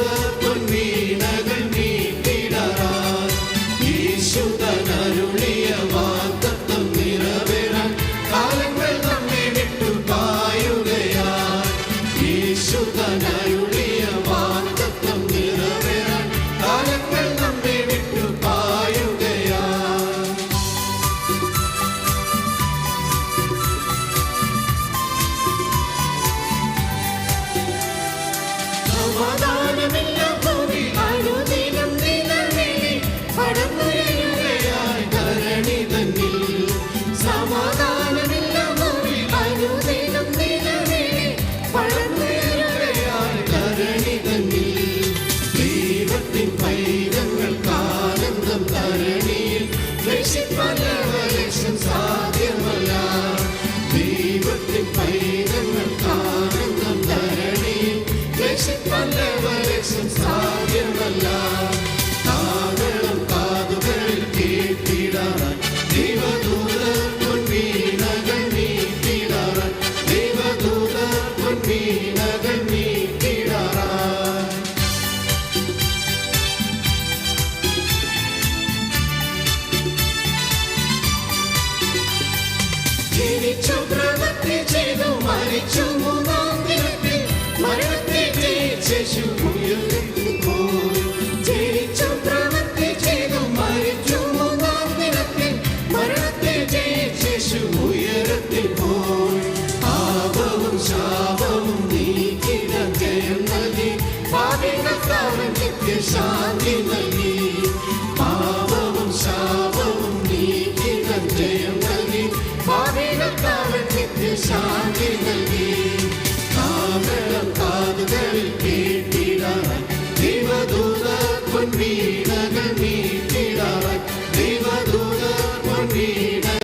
Yıldız Hallelujah. Praise it for revelation. ജനിച്ചു പ്രവൃത്തി ചെയ്തു മരണത്തെ ജയിച്ചു ജനിച്ചു പ്രവൃത്തി ചെയ്തു മരണത്തെ ജയിച്ചു പാപവും ശാപവും നീക്കിന ജയം നൽകി. പാപികൾക്കവൻ നിത്യശാന്തി നൽകി. പാപവും ശാപവും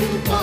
you.